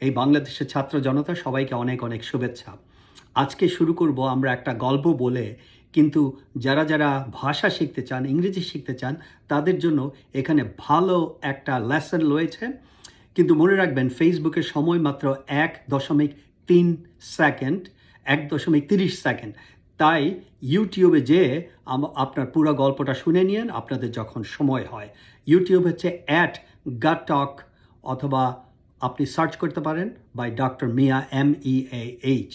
এই বাংলাদেশের ছাত্র জনতা সবাইকে অনেক অনেক শুভেচ্ছা। আজকে শুরু করব আমরা একটা গল্প বলে, কিন্তু যারা যারা ভাষা শিখতে চান, ইংরেজি শিখতে চান, তাদের জন্য এখানে ভালো একটা লেসন রয়েছে। কিন্তু মনে রাখবেন ফেসবুকের সময় মাত্র এক দশমিক তিন সেকেন্ড এক দশমিক তিরিশ সেকেন্ড তাই ইউটিউবে যে আপনার পুরো গল্পটা শুনে নিন আপনাদের যখন সময় হয়। ইউটিউব হচ্ছে অ্যাট গাটক অথবা আপনি সার্চ করতে পারেন by doctor Meah M E A H.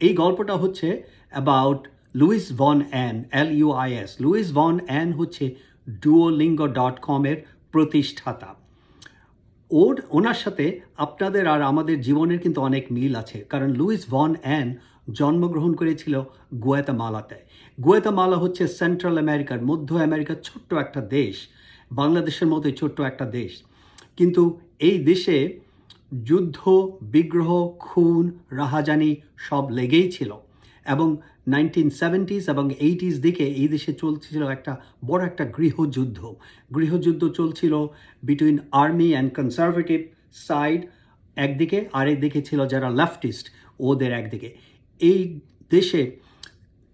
এই গল্পটা হচ্ছে about Luis von Ahn L U I S Luis von Ahn হচ্ছে ডুওলিঙ্গো ডট কমের প্রতিষ্ঠাতা। ওর, ওনার সাথে আপনাদের আর আমাদের জীবনের কিন্তু অনেক মিল আছে। কারণ লুইস ভন অ্যান জন্মগ্রহণ করেছিল গুয়েতামালাতে। গুয়েতামালা হচ্ছে সেন্ট্রাল আমেরিকার মধ্য আমেরিকার ছোট্ট একটা দেশ, বাংলাদেশের মতোই ছোট্ট একটা দেশ। কিন্তু এই দেশে যুদ্ধ, বিগ্রহ, খুন, রাহাজানি সব লেগেই ছিল এবং নাইনটিন সেভেন্টিস এবং এইটিস দিকে এই দেশে চলছিল একটা বড় একটা গৃহযুদ্ধ। গৃহযুদ্ধ চলছিল between army and conservative side একদিকে আর আরেকদিকে ছিল যারা লেফটিস্ট ওদের একদিকে। এই দেশে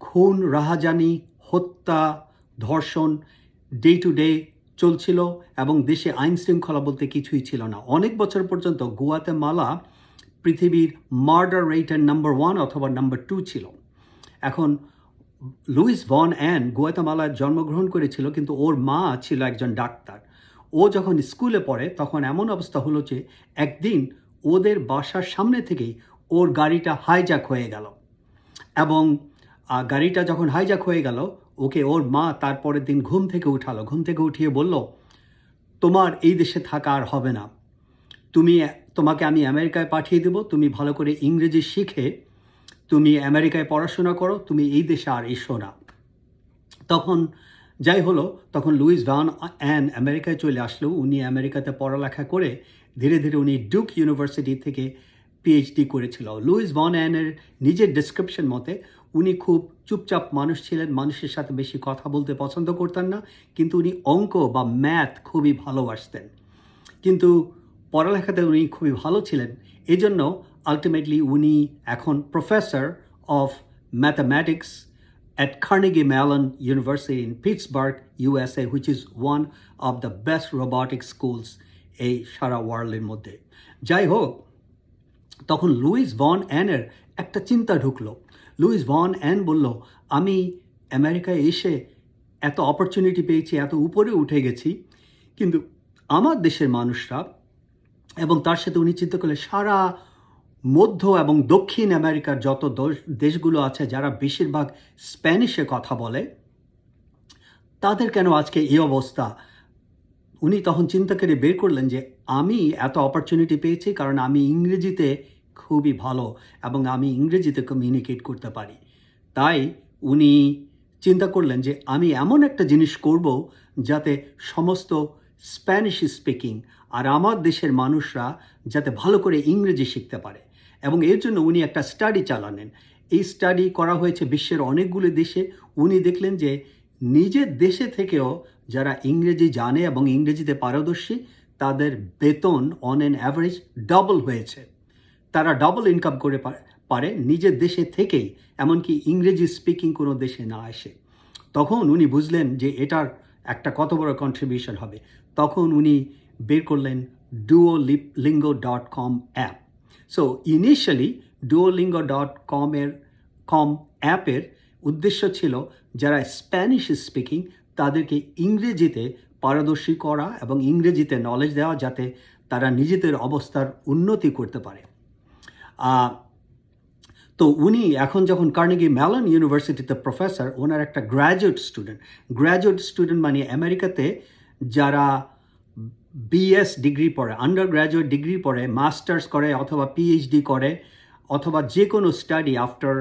খুন, রাহাজানি, হত্যা, ধর্ষণ ডে টু ডে চলছিল এবং দেশে আইন শৃঙ্খলা বলতে কিছুই ছিল না। অনেক বছর পর্যন্ত গোয়াতে মালা পৃথিবীর মার্ডার রেটের নাম্বার ওয়ান অথবা নাম্বার টু ছিল। এখন লুইস ভন অ্যান গোয়াতামালায় জন্মগ্রহণ করেছিল কিন্তু ওর মা ছিল একজন ডাক্তার। ও যখন স্কুলে পড়ে তখন এমন অবস্থা হলো যে একদিন ওদের বাসার সামনে থেকেই ওর গাড়িটা হাইজ্যাক হয়ে গেল। এবং গাড়িটা যখন হাইজ্যাক হয়ে গেল ওকে ওর মা তারপরের দিন ঘুম থেকে উঠালো। ঘুম থেকে উঠিয়ে বলল, তোমার এই দেশে থাকা আর হবে না। তুমি, তোমাকে আমি আমেরিকায় পাঠিয়ে দেবো। তুমি ভালো করে ইংরেজি শিখে তুমি আমেরিকায় পড়াশোনা করো। তুমি এই দেশে আর এসো না। তখন যাই হলো, তখন লুইস ভান অ্যান আমেরিকায় চলে আসলো। উনি আমেরিকাতে পড়ালেখা করে ধীরে ধীরে উনি ডুক ইউনিভার্সিটি থেকে পিএইচডি করেছিল। লুইস ভন অ্যানের নিজের ডিসক্রিপশন মতে উনি খুব চুপচাপ মানুষ ছিলেন মানুষের সাথে বেশি কথা বলতে পছন্দ করতেন না কিন্তু উনি অঙ্ক বা ম্যাথ খুবই ভালোবাসতেন। কিন্তু পড়ালেখাতে উনি খুবই ভালো ছিলেন এজন্য আলটিমেটলি উনি এখন professor of mathematics at Carnegie Mellon University in Pittsburgh, USA, which is one of the best robotic schools এই সারা ওয়ার্ল্ডের মধ্যে। যাই হোক তখন লুইস ভন অ্যানের একটা চিন্তা ঢুকলো লুইস ভন অ্যান বলল, আমি আমেরিকায় এসে এত অপরচুনিটি পেয়েছি, এত উপরে উঠে গেছি। কিন্তু আমার দেশের মানুষরা এবং তার সাথে উনি চিন্তা করলে সারা মধ্য এবং দক্ষিণ আমেরিকার যত দেশগুলো আছে, যারা বেশিরভাগ স্প্যানিশে কথা বলে, তাদের কেন আজকে এই অবস্থা? উনি তখন চিন্তা করে বের করলেন যে, আমি এত অপরচুনিটি পেয়েছি কারণ আমি ইংরেজিতে খুবই ভালো এবং আমি ইংরেজিতে কমিউনিকেট করতে পারি। তাই উনি চিন্তা করলেন যে আমি এমন একটা জিনিস করব যাতে সমস্ত স্প্যানিশ স্পিকিং আর আমার দেশের মানুষরা যাতে ভালো করে ইংরেজি শিখতে পারে। এবং এর জন্য উনি একটা স্টাডি চালানেন এই স্টাডি করা হয়েছে বিশ্বের অনেকগুলো দেশে। উনি দেখলেন যে নিজের দেশে থেকেও যারা ইংরেজি জানে এবং ইংরেজিতে পারদর্শী, তাদের বেতন অন অ্যান অ্যাভারেজ ডবল হয়েছে। তারা ডবল ইনকাম করে পারে নিজের দেশে থেকেই, এমনকি ইংরেজি স্পিকিং কোনো দেশে না আসে। তখন উনি বুঝলেন যে এটার একটা কত বড় কন্ট্রিবিউশন হবে। তখন উনি বের করলেন Duolingo dot com app so initially Duo Duolingo dot কমের কম অ্যাপের উদ্দেশ্য ছিল যারা স্প্যানিশ স্পিকিং তাদেরকে ইংরেজিতে পারদর্শী করা এবং ইংরেজিতে নলেজ দেওয়া যাতে তারা নিজেদের অবস্থার উন্নতি করতে পারে। তো উনি এখন যখন কার্নেগি ম্যালন ইউনিভার্সিটিতে প্রফেসর, ওনার একটা গ্র্যাজুয়েট স্টুডেন্ট। গ্র্যাজুয়েট স্টুডেন্ট মানে আমেরিকাতে যারা বিএস ডিগ্রি পড়ে আন্ডার গ্র্যাজুয়েট ডিগ্রি পড়ে, মাস্টার্স করে অথবা পিএইচডি করে, অথবা যে কোনো স্টাডি আফটার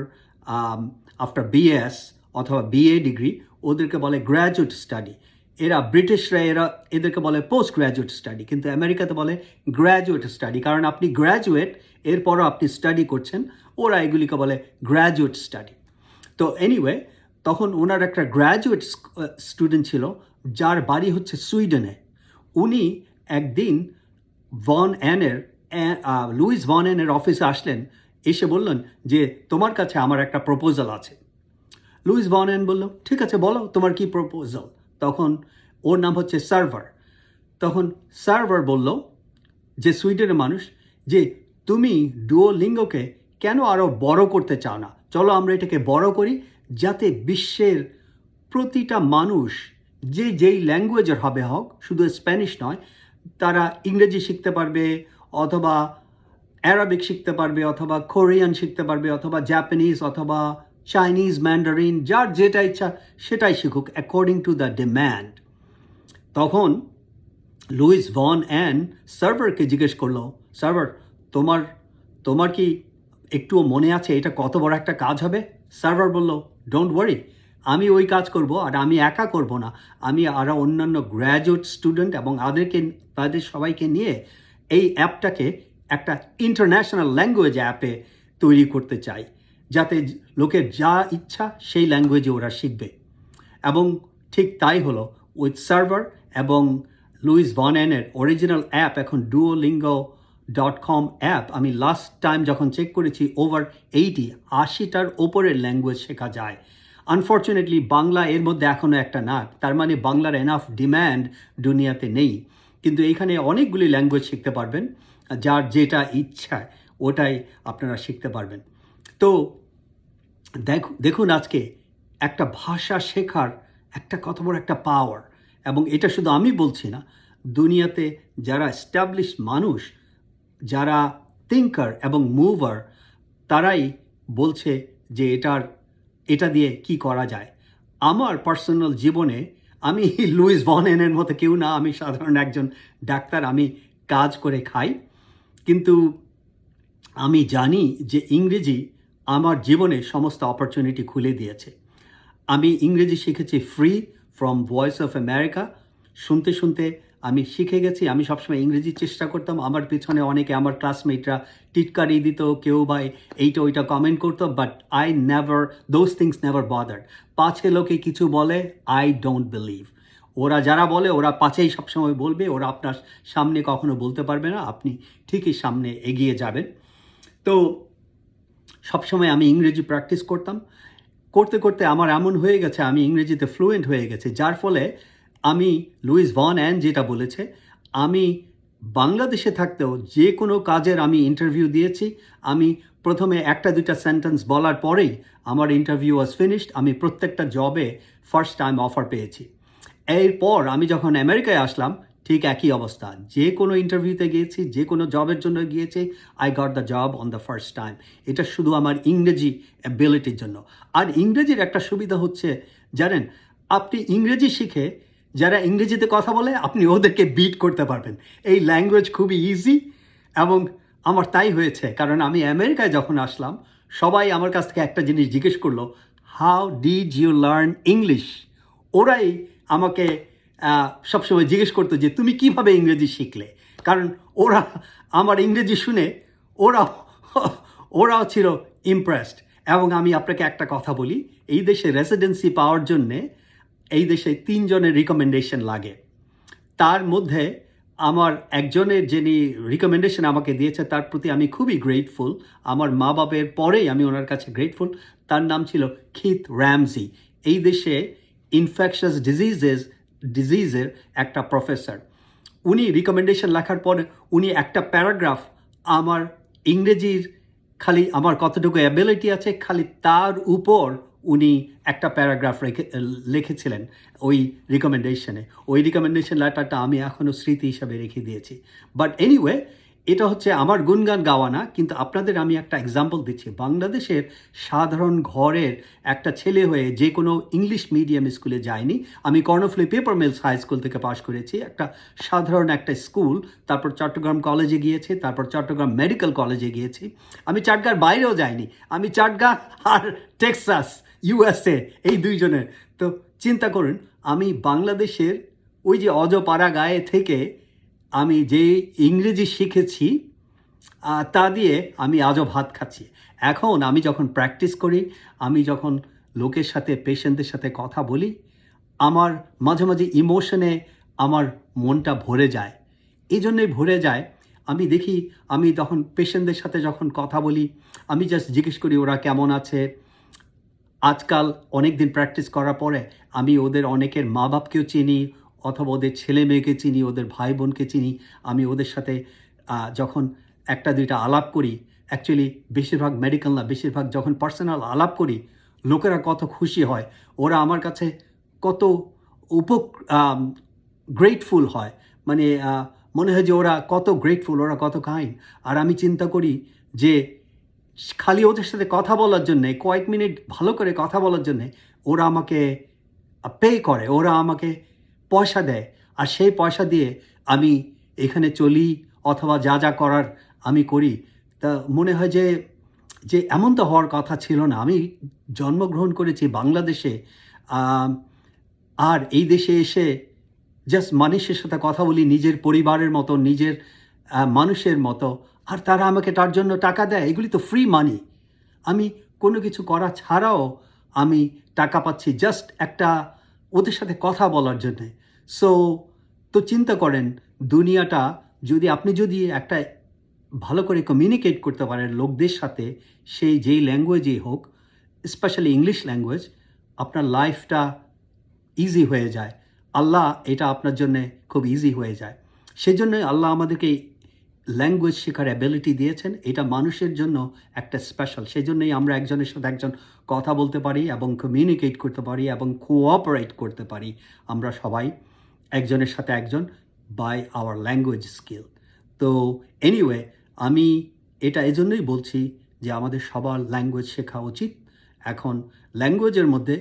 আফটার বিএস অথবা বিএ ডিগ্রি, ওদেরকে বলে গ্র্যাজুয়েট স্টাডি। এরা ব্রিটিশরা এরা এদেরকে বলে পোস্ট গ্র্যাজুয়েট স্টাডি কিন্তু আমেরিকাতে বলে গ্র্যাজুয়েট স্টাডি কারণ আপনি গ্র্যাজুয়েট এরপরও আপনি স্টাডি করছেন, ওরা এগুলিকে বলে গ্র্যাজুয়েট স্টাডি তো এনিওয়ে তখন ওনার একটা গ্র্যাজুয়েট স্টুডেন্ট ছিল, যার বাড়ি হচ্ছে সুইডেনে। উনি একদিন ভন অ্যানের লুইস লুইস ভনেনের অফিসে আসলেন, এসে বললেন যে, তোমার কাছে আমার একটা প্রপোজাল আছে। লুইস ভনেন বলল, ঠিক আছে, বলো, তোমার কি প্রপোজাল তখন ওর নাম হচ্ছে সার্ভার। তখন সার্ভার বলল, যে সুইডেনের মানুষ, যে তুমি ডুয়োলিঙ্গোকে কেন আরও বড় করতে চাও না? চলো আমরা এটাকে বড় করি যাতে বিশ্বের প্রতিটা মানুষ, যে যেই ল্যাঙ্গুয়েজের হবে হোক, শুধু স্প্যানিশ নয়, তারা ইংরেজি শিখতে পারবে, অথবা অ্যারাবিক শিখতে পারবে, অথবা কোরিয়ান শিখতে পারবে, অথবা জাপানিজ, অথবা চাইনিজ ম্যান্ডারিন যার যেটা ইচ্ছা সেটাই শিখুক অ্যাকর্ডিং টু দ্য ডিম্যান্ড তখন লুইস ভন অ্যান সার্ভারকে জিজ্ঞেস করল সার্ভার তোমার তোমার কি একটুও মনে আছে এটা কত বড় একটা কাজ হবে? সার্ভার বলল ডোন্ট ওয়ারি আমি ওই কাজ করব আর আমি একা করব না। আমি আরও অন্যান্য গ্র্যাজুয়েট স্টুডেন্ট এবং তাদেরকে তাদের সবাইকে নিয়ে এই অ্যাপটাকে একটা ইন্টারন্যাশনাল ল্যাঙ্গুয়েজ অ্যাপে তৈরি করতে চাই। যাতে লোকের যা ইচ্ছা সেই ল্যাঙ্গুয়েজে ওরা শিখবে। এবং ঠিক তাই হলো উইথ সার্ভার এবং লুইস ভনেনের অরিজিনাল অ্যাপ এখন ডুয়োলিঙ্গো ডট কম অ্যাপ আমি লাস্ট টাইম যখন চেক করেছি ওভার এইটি আশিটার ওপরের ল্যাঙ্গুয়েজ শেখা যায়। আনফর্চুনেটলি বাংলা এর মধ্যে এখনও একটা না, তার মানে বাংলার এনাফ ডিম্যান্ড দুনিয়াতে নেই। কিন্তু এইখানে অনেকগুলি ল্যাঙ্গুয়েজ শিখতে পারবেন, যার যেটা ইচ্ছা, ওটাই আপনারা শিখতে পারবেন। তো দেখ, দেখুন আজকে একটা ভাষা শেখার একটা কত বড় একটা পাওয়ার এবং এটা শুধু আমি বলছি না, দুনিয়াতে যারা এস্টাবলিশ মানুষ, যারা থিঙ্কার এবং মুভার তারাই বলছে যে এটার, এটা দিয়ে কি করা যায়। আমার পার্সোনাল জীবনে আমি লুইস ভন এনের মতো কেউ না, আমি সাধারণ একজন ডাক্তার, আমি কাজ করে খাই। কিন্তু আমি জানি যে ইংরেজি আমার জীবনে সমস্ত অপরচুনিটি খুলে দিয়েছে। আমি ইংরেজি শিখেছি free from Voice of America শুনতে শুনতে আমি শিখে গেছি, আমি সবসময় ইংরেজি চেষ্টা করতাম। আমার পিছনে অনেকে, আমার ক্লাসমেটরা টিটকারি দিত, কেউ বা এইটা ওইটা কমেন্ট করতো but I never those things never bothered পাছে লোকে কিছু বলে আই ডোন্ট বিলিভ ওরা যারা বলে, ওরা পাছেই সবসময় বলবে, ওরা আপনার সামনে কখনো বলতে পারবে না। আপনি ঠিকই সামনে এগিয়ে যাবেন। তো সবসময় আমি ইংরেজি প্র্যাকটিস করতাম। করতে করতে আমার এমন হয়ে গেছে, আমি ইংরেজিতে ফ্লুয়েন্ট হয়ে গেছে, যার ফলে আমি লুইস ভন অ্যান যেটা বলেছে, আমি বাংলাদেশে থাকতেও যে কোনো কাজের আমি ইন্টারভিউ দিয়েছি। আমি প্রথমে একটা দুইটা সেন্টেন্স বলার পরেই আমার ইন্টারভিউ ওয়াজ ফিনিশড আমি প্রত্যেকটা জবে ফার্স্ট টাইম অফার পেয়েছি। এরপর আমি যখন আমেরিকায় আসলাম ঠিক একই অবস্থা। যে কোনো ইন্টারভিউতে গিয়েছি, যে কোনো জবের জন্য গিয়েছি I got the job on the first time এটা শুধু আমার ইংরেজি অ্যাবিলিটির জন্য। আর ইংরেজির একটা সুবিধা হচ্ছে, জানেন, আপনি ইংরেজি শিখে, যারা ইংরেজিতে কথা বলে, আপনি ওদেরকে বিট করতে পারবেন। এই ল্যাঙ্গুয়েজ খুবই ইজি এবং আমার তাই হয়েছে। কারণ আমি আমেরিকায় যখন আসলাম, সবাই আমার কাছ থেকে একটা জিনিস জিজ্ঞেস করল how did you learn English ওরাই আমাকে সবসময় জিজ্ঞেস করতো যে, তুমি কীভাবে ইংরেজি শিখলে? কারণ ওরা, আমার ইংরেজি শুনে ওরা, ওরাও ছিল ইমপ্রেসড এবং আমি আপনাকে একটা কথা বলি, এই দেশে রেসিডেন্সি পাওয়ার জন্যে এই দেশে তিনজনের রিকমেন্ডেশন লাগে। তার মধ্যে আমার একজনের যিনি রিকমেন্ডেশন আমাকে দিয়েছে, তার প্রতি আমি খুবই গ্রেটফুল আমার মা বাবের পরেই আমি ওনার কাছে গ্রেটফুল তার নাম ছিল খিত র্যামজি এই দেশে ইনফেকশাস ডিজিজেস ডিজিজের একটা প্রফেসর উনি রিকমেন্ডেশন লেখার পর উনি একটা প্যারাগ্রাফ আমার ইংরেজির খালি আমার কতটুকু অ্যাবিলিটি আছে, খালি তার উপর উনি একটা প্যারাগ্রাফ রেখে, লিখেছিলেন ওই রিকমেন্ডেশনে ওই রিকমেন্ডেশন লেটারটা আমি এখনও স্মৃতি হিসাবে রেখে দিয়েছি। বাট এনিওয়ে এটা হচ্ছে আমার গুনগান গাওয়া না কিন্তু আপনাদের আমি একটা এক্সাম্পল দিচ্ছি। বাংলাদেশের সাধারণ ঘরের একটা ছেলে হয়ে যে কোনো ইংলিশ মিডিয়াম স্কুলে যায়নি। আমি Karnaphuli paper mills high school থেকে পাশ করেছি। একটা সাধারণ একটা স্কুল তারপর চট্টগ্রাম কলেজে গিয়েছি, তারপর চট্টগ্রাম মেডিকেল কলেজে গিয়েছি। আমি চাটগার বাইরেও যাইনি। আমি চাটগা আর টেক্সাস ইউএসএ এই দুইজনের। তো চিন্তা করুন, আমি বাংলাদেশের ওই যে অজপাড়া গায়ে থেকে আমি যে ইংরেজি শিখেছি তা দিয়ে আমি আজও ভাত খাচ্ছি। এখন আমি যখন প্র্যাকটিস করি, আমি যখন লোকের সাথে পেশেন্টদের সাথে কথা বলি, আমার মাঝে মাঝে ইমোশনে আমার মনটা ভরে যায়। এই জন্যই ভরে যায়। আমি দেখি, আমি তখন পেশেন্টদের সাথে যখন কথা বলি, আমি জাস্ট জিজ্ঞেস করি, ওরা কেমন আছে? আজকাল অনেক দিন প্র্যাকটিস করার পরে, আমি ওদের অনেকের মা বাপকেও চিনি অথবা ওদের ছেলে মেয়েকে চিনি, ওদের ভাই বোনকে চিনি, আমি ওদের সাথে যখন একটা দুইটা আলাপ করি অ্যাকচুয়ালি বেশিরভাগ মেডিকেল না, বেশিরভাগ যখন পার্সোনাল আলাপ করি, লোকেরা কত খুশি হয়, ওরা আমার কাছে কত উপ গ্রেটফুল হয়। মানে মনে হয় যে ওরা কত গ্রেটফুল ওরা কত কাইন্ড আর আমি চিন্তা করি যে, খালি ওদের সাথে কথা বলার জন্যে, কয়েক মিনিট ভালো করে কথা বলার জন্যে, ওরা আমাকে পে করে, ওরা আমাকে পয়সা দেয়। আর সেই পয়সা দিয়ে আমি এখানে চলি অথবা যা যা করার আমি করি। তা মনে হয় যে যে এমন তো হওয়ার কথা ছিল না। আমি জন্মগ্রহণ করেছি বাংলাদেশে আর এই দেশে এসে জাস্ট মানুষের সাথে কথা বলি, নিজের পরিবারের মতো, নিজের মানুষের মতো। আর তারা আমাকে তার জন্য টাকা দেয়। এগুলি তো ফ্রি মানি আমি কোনো কিছু করা ছাড়াও আমি টাকা পাচ্ছি জাস্ট একটা ওদের সাথে কথা বলার জন্যে। সো তো চিন্তা করেন, দুনিয়াটা যদি আপনি যদি একটা ভালো করে কমিউনিকেট করতে পারেন লোকদের সাথে, সেই যেই ল্যাঙ্গুয়েজেই হোক স্পেশালি ইংলিশ ল্যাঙ্গুয়েজ আপনার লাইফটা ইজি হয়ে যায়। আল্লাহ এটা আপনার জন্য খুব ইজি হয়ে যায়। সেই জন্যই আল্লাহ আমাদেরকে ল্যাঙ্গুয়েজ শেখার অ্যাবিলিটি দিয়েছেন। এটা মানুষের জন্য একটা স্পেশাল সেই জন্যই আমরা একজনের সাথে একজন কথা বলতে পারি এবং কমিউনিকেট করতে পারি এবং কোঅপারেট করতে পারি আমরা সবাই। একজনের সাথে একজন বাই আওয়ার ল্যাঙ্গুয়েজ স্কিল তো এনিওয়ে আমি এটা এজন্যই বলছি যে আমাদের সবার ল্যাঙ্গুয়েজ শেখা উচিত। এখন ল্যাঙ্গুয়েজের মধ্যে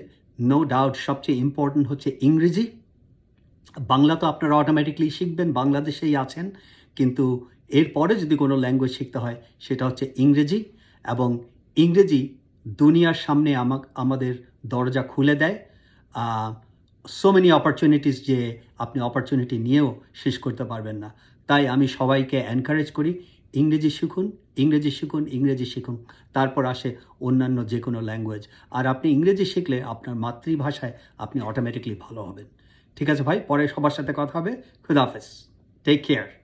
নো ডাউট সবচেয়ে ইম্পর্ট্যান্ট হচ্ছে ইংরেজি। বাংলা তো আপনারা অটোমেটিকলি শিখবেন, বাংলাদেশেই আছেন, কিন্তু এরপরে যদি কোনো ল্যাঙ্গুয়েজ শিখতে হয়, সেটা হচ্ছে ইংরেজি এবং ইংরেজি দুনিয়ার সামনে আমাদের দরজা খুলে দেয়। সো মেনি অপরচুনিটিস যে আপনি অপরচুনিটি নিয়েও শেষ করতে পারবেন না। তাই আমি সবাইকে এনকারেজ করি, ইংরেজি শিখুন ইংরেজি শিখুন ইংরেজি শিখুন, তারপর আসে অন্যান্য যে কোনো ল্যাঙ্গুয়েজ আর আপনি ইংরেজি শিখলে আপনার মাতৃভাষায় আপনি অটোমেটিকলি ভালো হবেন। ঠিক আছে ভাই, পরে সবার সাথে কথা হবে। খুদাফেজ টেক কেয়ার